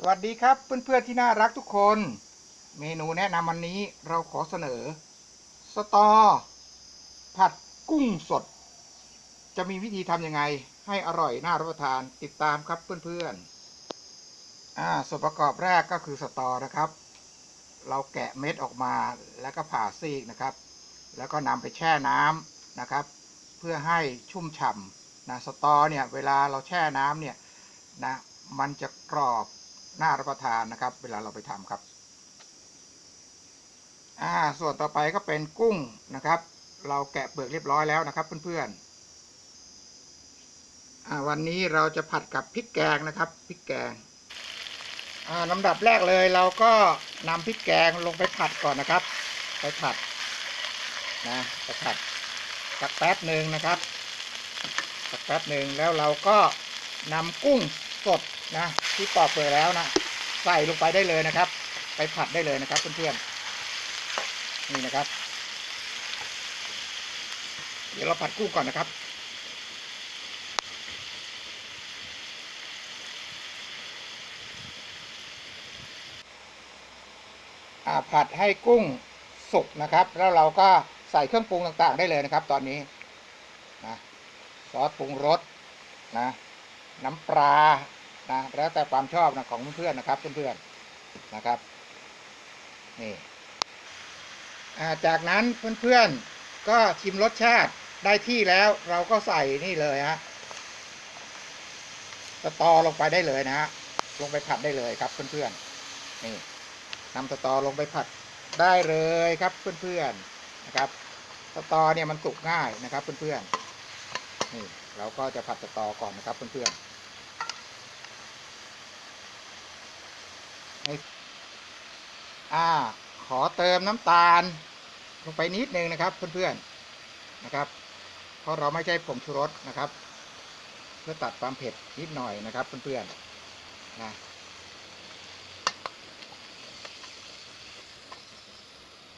สวัสดีครับเพื่อนๆที่น่ารักทุกคน เมนูแนะนำวันนี้เราขอเสนอ สตอ ผัดกุ้งสด จะมีวิธีทำยังไง ให้อร่อยน่ารับประทานติดตามครับเพื่อนๆอ่าส่วนประกอบแรกก็คือสตอนะครับ เราแกะเม็ดออกมาแล้วก็ผ่าซีกนะครับ แล้วก็นำไปแช่น้ำนะครับ เพื่อให้ชุ่มฉ่ำนะสตอเนี่ยเวลาเราแช่น้ำเนี่ยนะมันจะกรอบ น่ารับประทานนะครับ เวลาเราไปทำครับ อ่า ส่วนต่อไปก็เป็นกุ้งนะครับ เราแกะเปลือกเรียบร้อยแล้วนะครับ เพื่อนๆอ่าวันนี้เราจะผัดกับพริกแกงนะครับพริกแกงอ่าลำดับแรกเลยเราก็นำพริกแกงลงไปผัดก่อนนะครับ ไปผัดนะไปผัดสักแป๊บหนึ่งนะครับสักแป๊บหนึ่งแล้วเราก็นำกุ้ง สดนะที่ปอกเปลือกแล้วนะใส่ลงไปได้เลยนะครับ ไปผัดได้เลยนะครับเพื่อนๆนี่นะครับ เดี๋ยวเราผัดกุ้งก่อนนะครับผัดให้กุ้งสุกนะครับ แล้วเราก็ใส่เครื่องปรุงต่างๆ ได้เลยนะครับ ตอนนี้นะซอสปรุงรสนะ น้ำปลานะแล้วแต่ความชอบนะของเพื่อนๆนะครับเพื่อนๆนะครับนี่จากนั้นเพื่อนๆก็ชิมรสชาติได้ที่แล้วเราก็ใส่นี่เลยฮะสตอลงไปได้เลยนะฮะลงไปผัดได้เลยครับเพื่อนๆนี่นำสตอลงไปผัดได้เลยครับเพื่อนๆนะครับสตอเนี่ยมันสุกง่ายนะครับเพื่อนๆนี่ เราก็จะผัดสตอก่อนนะครับเพื่อนๆให้อ่า ขอเติมน้ำตาลลงไปนิดนึงนะครับเพื่อนๆนะครับ เพราะเราไม่ใช่ผงชูรสนะครับ เพื่อตัดความเผ็ดนิดหน่อยนะครับเพื่อนๆนะ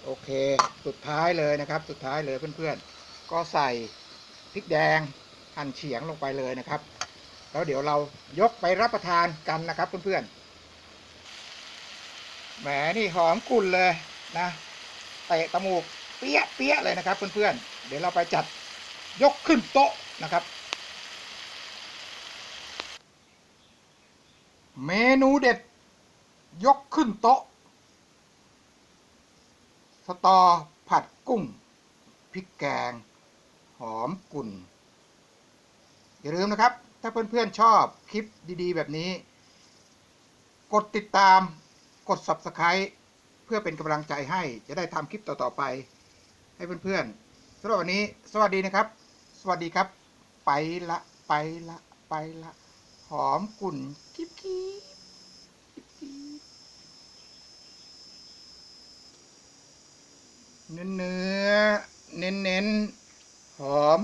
โอเค สุดท้ายเลยนะครับ สุดท้ายเลยเพื่อนๆ ก็ใส่พริกแดง หั่นเฉียงลงไปเลยนะครับ แล้วเดี๋ยวเรายกไปรับประทานกันนะครับเพื่อนๆแหมนี่หอมกลุ่นเลยนะเตะตะมูกเปี้ยเปี้ยเลยนะครับ เพื่อนๆเดี๋ยวเราไปจัดยกขึ้นโต๊ะนะครับ เมนูเด็ด ยกขึ้นโต๊ะ สตอผัดกุ้งพริกแกง หอมกุ่น อย่าลืมนะครับ ถ้าเพื่อนๆชอบคลิปดีๆ แบบนี้ กดติดตามกด Subscribe เพื่อเป็นกำลังใจให้จะได้ทำคลิปต่อๆไป ให้เพื่อนๆสำหรับวันนี้ สวัสดีนะครับ สวัสดีครับ ไปละไปละไปละหอมกุ่นกิ๊บกิ๊บเนื้อเน้นเน้นๆหอม